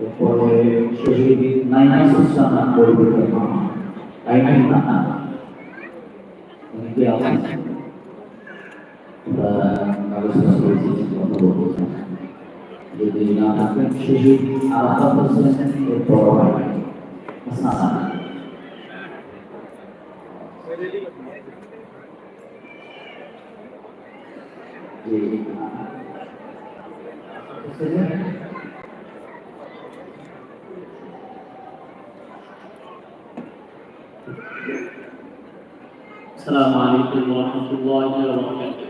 এরপরে শহীদ নাইমাস ইসলাম পরিবর্তন নাইমাস না উনি আছেন আলোচনা করেছি কথা বলতে যদি না থাকেন শহীদ আরাফাত হোসেন এরপর হাসান জি السلام عليكم ورحمة الله وبركاته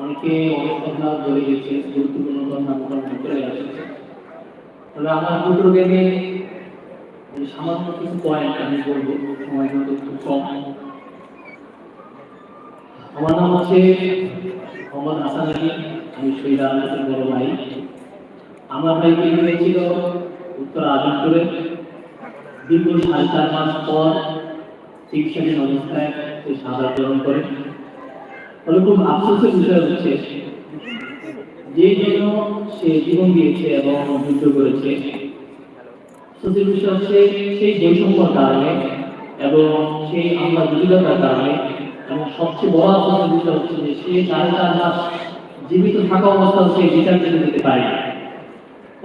অনেকে অনেক কথা বলে গেছে গুরুত্বপূর্ণ কথা মোটামুটি চলে আসছে তবে আমার দুটো গেমে সামান্য কিছু পয়েন্ট আমি বলবো সময় কিন্তু খুব কম আমার নাম হচ্ছে মোহাম্মদ হাসান আলী আমি শহীদ আলমের বড় ভাই আমার ভাই বিয়ে হয়েছিল উত্তর আজমপুরে দীর্ঘ সাড়ে চার মাস পর চিকিৎসাধীন অবস্থায় সে সাদা গ্রহণ করে। আফসোসের বিষয় হচ্ছে, যে জন্য সে জীবন দিয়েছে এবং করেছে বিষয় হচ্ছে সেই বৈষম্যর কারণে এবং সেই আমরা কারণে এবং সবচেয়ে বড় আফসোসের বিষয় হচ্ছে যে সে সাড়ে চার মাস জীবিত থাকা অবস্থায় সে বিচার দিতে পারে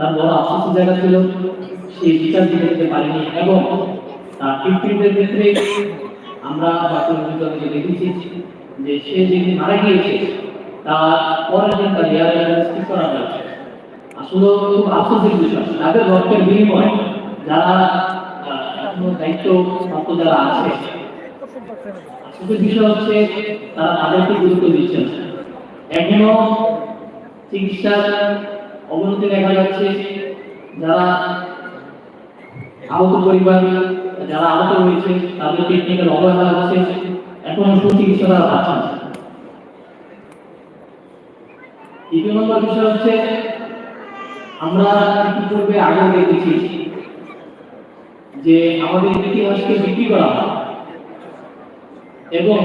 তার বড় আফসোসের জায়গা ছিল সেই বিচার দিতে দিতে পারেনি। এবং তার কৃত্রিমদের ক্ষেত্রে আমরা বাকি অভিযোগে দেখেছি যে সে যেদিন মারা গিয়েছে, তার পরের দিন তার স্থির করা হয়েছে আসলে খুব আফসোসের বিষয়। তাদের রক্তের বিনিময়ে যারা দায়িত্ব প্রাপ্ত যারা আছে আসলে বিষয় হচ্ছে তারা তাদেরকে গুরুত্ব দিচ্ছেন এখনও চিকিৎসার অবনতি দেখা যাচ্ছে। যারা আহত পরিবার, যারা আহত হয়েছে, তাদের ট্রিটমেন্টের অবহেলা হচ্ছে। এখনও সুচিকিৎসা তারা পাচ্ছে না দ্বিতীয় নম্বর বিষয় হচ্ছে, আমরা ইতিপূর্বে আগে দেখেছি যে আমাদের ইতিহাসকে বিক্রি করা হয় এবং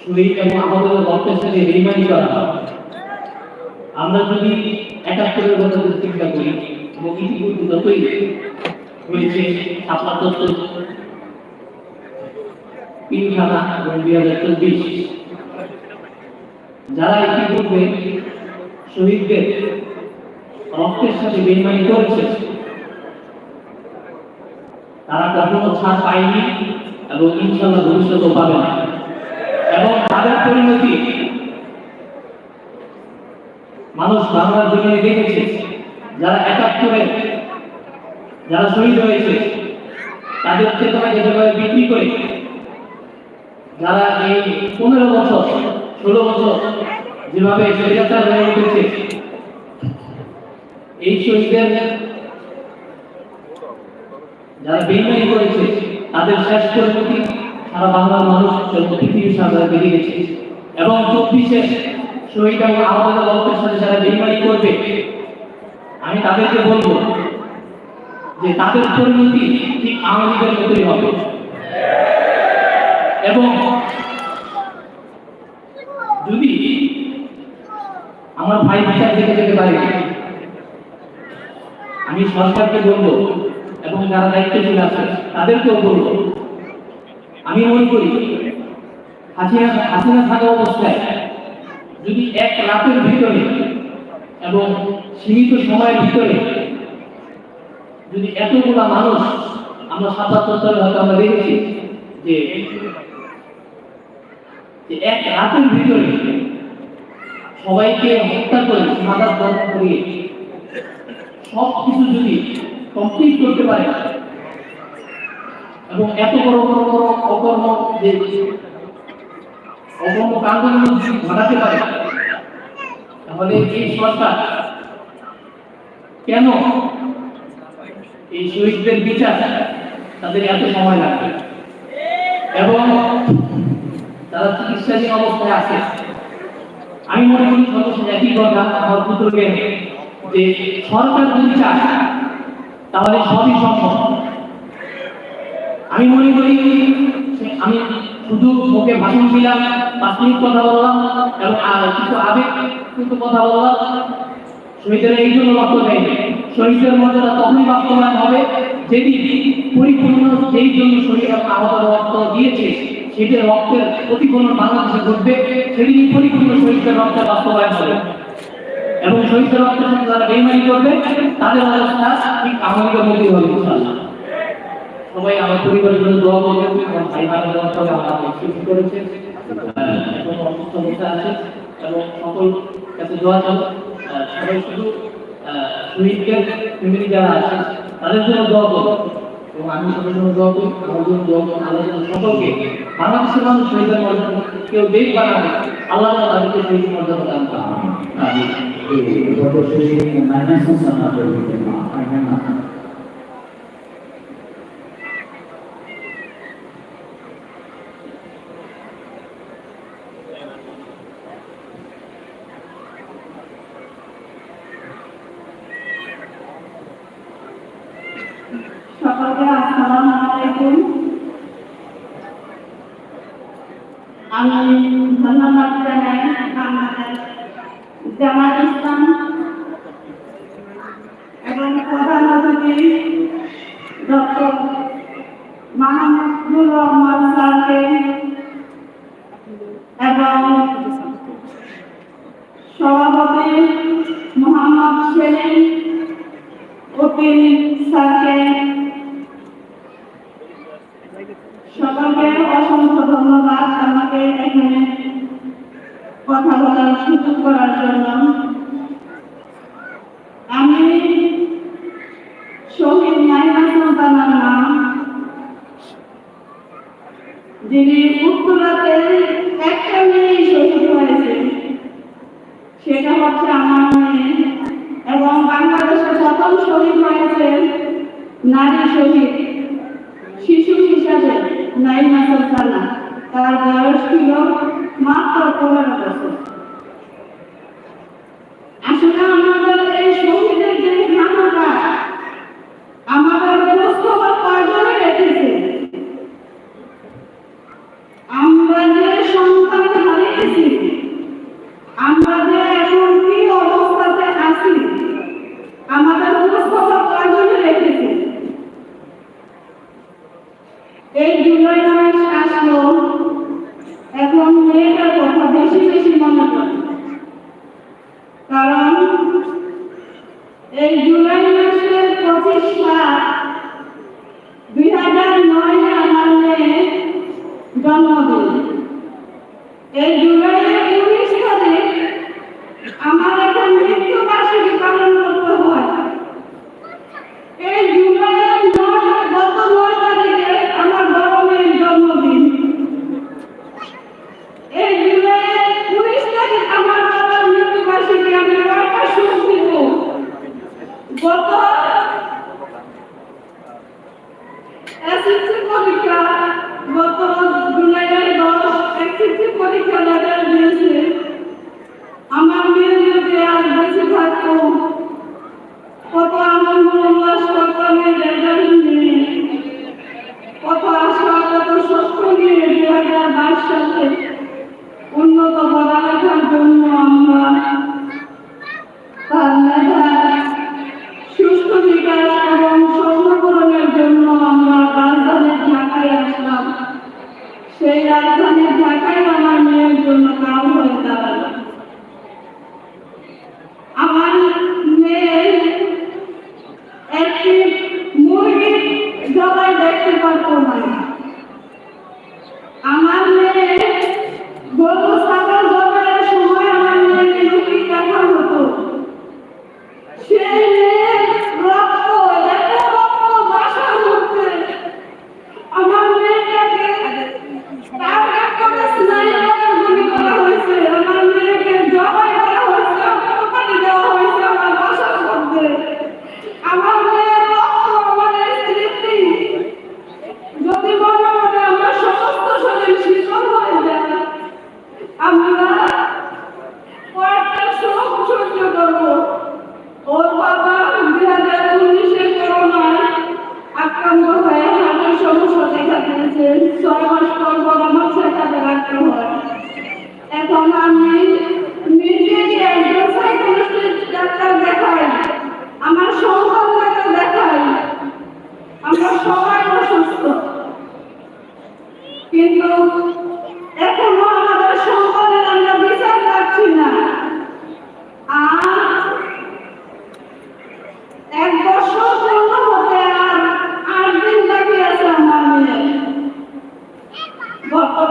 শহীদ এবং আমাদের রক্তের সাথে বেইমানি করা হয়। আমরা যদি একাত্তরের কথা চিন্তা করি, এবং ইতিপূর্বে যতই এবং দুই হাজার চব্বিশ। যারা ইতিপূর্বে শহীদদের রক্তের সাথে বেইমানি করেছে, তারা কখনো ছাড় পায়নি এবং ইনশাল্লাহ ভবিষ্যতেও পাবে না। এবং তাদের পরিণতি মানুষ বাংলার জমিনে দেখেছে, যারা একাত্তরে যারা শহীদ হয়েছে, তাদের চেতনাকে যেভাবে বিক্রি করে, যারা এই পনেরো বছর, ষোলো বছর যেভাবে স্বৈরাচার হয়ে উঠেছে, এই শহীদের যারা বেইমানি করেছে, তাদের শেষ পরিণতি সারা বাংলার মানুষ পৃথিবীর সামনে বেরিয়ে গেছে। এবং চব্বিশে সাথে করবে, আমি তাদেরকে বলব যে তাদের পরিণতি ঠিক মতোই হবে। এবং যদি আমার ভাই বিচার দেখে যেতে পারে, আমি সরকারকে বলব এবং যারা দায়িত্বশীল আছে, তাদেরকেও বলব, আমি মনে করি হাসিনা হাসিনা থাকা অবস্থায় যদি এক রাতের ভিতরে এবং সীমিত সময়ের ভিতরে যদি এতগুলা মানুষ আমরা সাতাত্তর সালে হয়তো আমরা দেখেছি যে এক রাতের ভিতরে সবাইকে হত্যা করে সমাধান বন্ধ করিয়ে সব কিছু যদি কমপ্লিট করতে পারে, এবং এত বড় বড় বড় অকর্ম যে অকর্ম কাণ্ডগুলো যদি ঘটাতে পারে, তাহলে এই সরকার কেন এই শহীদদের বিচার তাদের এত সময় লাগবে? এবং তারা চিকিৎসাধীন অবস্থায় আছে? আমি মনে করি সর্বশেষ একই কথা আমার পুত্রকে যে সরকার যদি চায়, তাহলে সবই সম্ভব। আমি মনে করি আমি শুধু মুখে ভাষণ দিলাম মিনিট কথা বললাম এবং কিছু আবেগ কিন্তু কথা বললাম। শহীদের এই জন্য রক্ত দেয় শহীদের মর্যাদা তখনই বাস্তবায়ন হবে যেদিন পরিপূর্ণ যেই জন্য শহীদ আহত রক্ত দিয়েছে সেটার রক্তের প্রতিফলন বাংলাদেশে ঘটবে, সেদিনই পরিপূর্ণ শহীদের রক্তের বাস্তবায়ন হবে। এবং শহীদের রক্তের সাথে যারা বেইমানি করবে, তাদের অবস্থা ঠিক আমাদের মধ্যেই হবে, ইনশাআল্লাহ। সবাই আমার পরিবারের জন্য দোয়া করবেন এবং ভাই দোয়া করে আমাকে সুস্থ করেছে এখন অসুস্থ অবস্থা আছে, এবং সকল কাছে দোয়া চাও সবাই শুধু শহীদদের ফ্যামিলি যারা আছে, তাদের জন্য দোয়া করো এবং আমি সবার জন্য দোয়া করি, আমার জন্য দোয়া করুন আল্লাহ যেন সকলকে, বাংলাদেশের মানুষ শহীদের মর্যাদা কেউ দেশ বানাবে আল্লাহ যেন তাদেরকে শহীদ মর্যাদা দান করেন মাইনাস আমি ধন্যবাদ জানাই আমাদের জামাত ইসলাম বলার করার জন্য আমি শহীদ নাইমা সন্তানার নাম, যিনি উত্তরাতে একটা মেয়ে শহীদ হয়েছে, সেটা হচ্ছে আমার মেয়ে এবং বাংলাদেশে প্রথম শহীদ হয়েছে, নারী শহীদ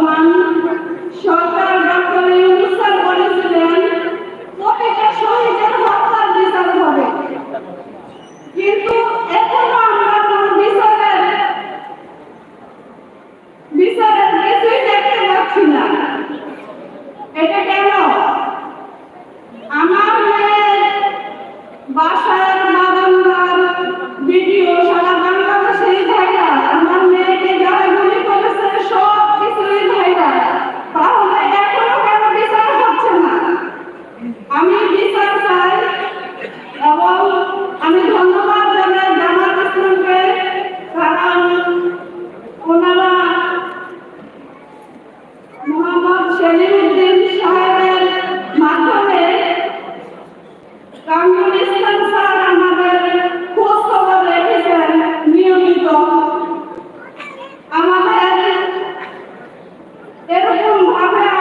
one மேலும் மகளா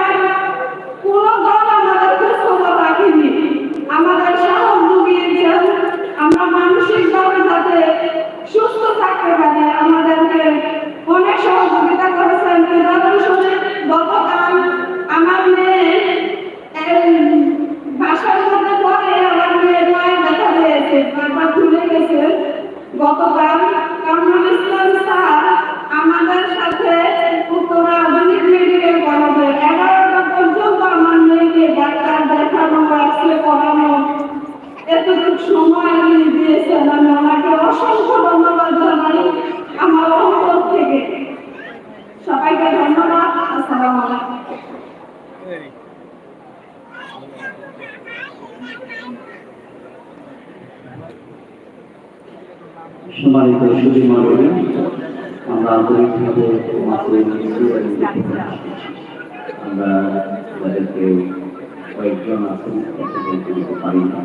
কয়েকজন আছেন কথা বলতে দিতে পারি না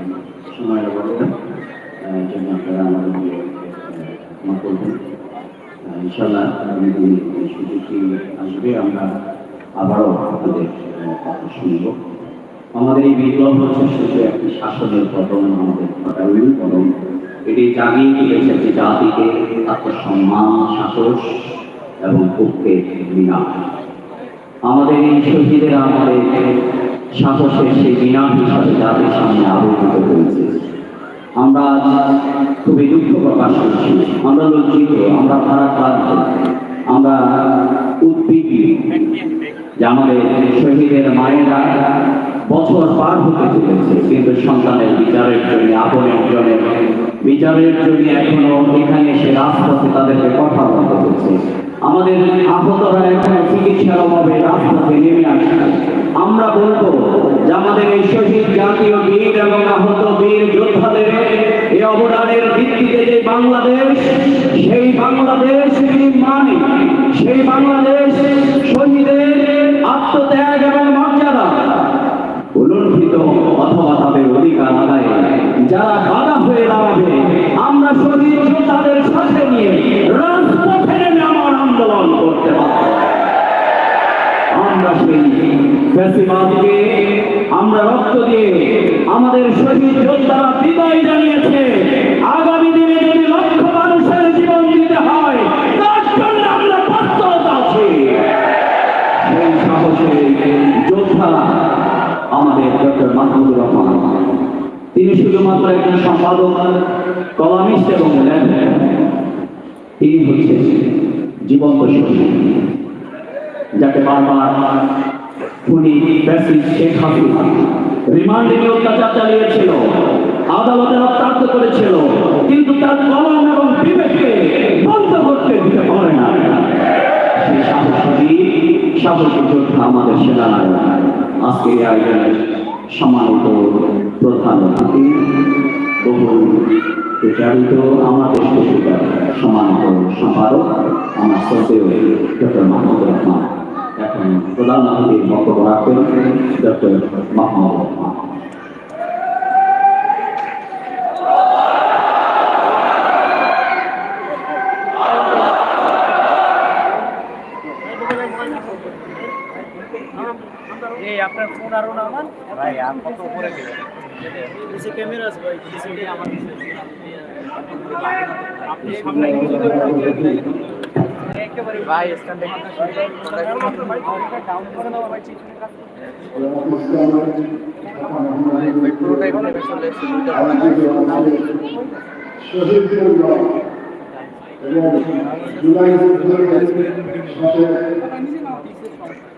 সময় অভাবে জন্য আপনারা আমাদেরকে আহ, ক্ষমা করবেন। ইনশাল্লাহ সুযোগটি আসবে আমরা আবারও আপনাদের কথা শুনব। আমাদের এই বিপ্লব হচ্ছে শুধু একটি শাসনের পতন আমাদের ঘটায়নি বরং এটি জাগিয়ে তুলেছে একটি জাতিকে আত্মসম্মান সাহস এবং পক্ষে বিনাশ আমাদের এই শহীদেরা আমাদের সাহসের সেই বিনাশ হিসাবে জাতির সামনে আবির্ভূত হয়েছে আমরা আজ খুবই দুঃখ প্রকাশ করছি। আমরা লজ্জিত, আমরা ভারাক্রান্ত, আমরা উদ্বিগ্ন যে আমাদের শহীদের মায়েরা বছর পার হতে চলেছে, কিন্তু সন্তানের বিচারের জন্য, আপনের জন্য, বিচারের জন্য এখনও এখানে এসে রাজপথে তাদেরকে কথা বলতে হচ্ছে। আমাদের আহতরা এখনও চিকিৎসার অভাবে রাজপথে নেমে আসছে আমরা বলব যে আমাদের এই শহীদ জাতীয় বীর এবং আহত বীর যোদ্ধাদের এই অবদানের ভিত্তিতে যে বাংলাদেশ, সেই বাংলাদেশ মানে? সেই বাংলাদেশ শহীদের আত্মত্যাগ এবং মর্যাদা উলঙ্ঘিত অথবা তাদের অধিকার আদায়ে। যারা বাধা হয়ে দাঁড়াবে, আমরা শহীদ যোদ্ধাদের সাথে নিয়ে আমরা রক্ত দিয়ে আমাদের শহীদ যোদ্ধারা বিদায় জানিয়েছে। আগামী দিনে যদি লক্ষ মানুষের জীবন দিতে হয়, তার জন্য আমরা প্রস্তুত আছি। সেই সাহসে যোদ্ধা আমাদের ডক্টর মাহমুদুর রহমান। তিনি শুধুমাত্র একজন সম্পাদক, কলামিস্ট এবং তিনি হচ্ছে জীবন্ত শহীদ। যাকে বারবার খুনি ব্যাসিস শেখ হাসিনা। রিমান্ডে নিয়ে অত্যাচার চালিয়েছিল, আদালতে রক্তাক্ত করেছিল, কিন্তু তার কলম এবং বিবেককে বন্ধ করতে দিতে পারে না। সেই সাহসী সাহসী যোদ্ধা আমাদের সেনানায়ক। আজকে এই আয়োজনের সম্মানিত প্রধান অতিথি, বহু প্রচারিত আমাদের সম্মানিত সম্পাদক, আমার শ্রদ্ধেয় ডক্টর মাহমুদ রহমান। প্রধান অতিথির বক্তব্য রাখবেন ডক্টর মাহমুদ আপনার ফোন আরও না? আমার ভাই আর কত উপরে দিবেন নিচে ক্যামেরা আছে ভাই নিচে। আমার আপনি সামনে ভাই স্ট্যান্ড পুরোটাই ভাবে চলে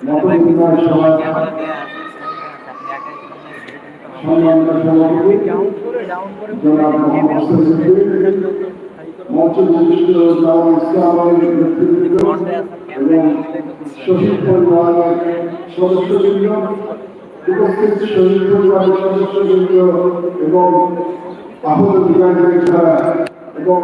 সম্মানিত সভাপতি জনাব মোহাম্মদ মঞ্চ বিশিষ্ট জামাত ইসলামের নেতৃবৃন্দ এবং শহীদ পরিবারের সদস্যবৃন্দ উপস্থিত শহীদ পরিবারের সদস্যবৃন্দ এবং আহত বিভাগের ছাড়া এবং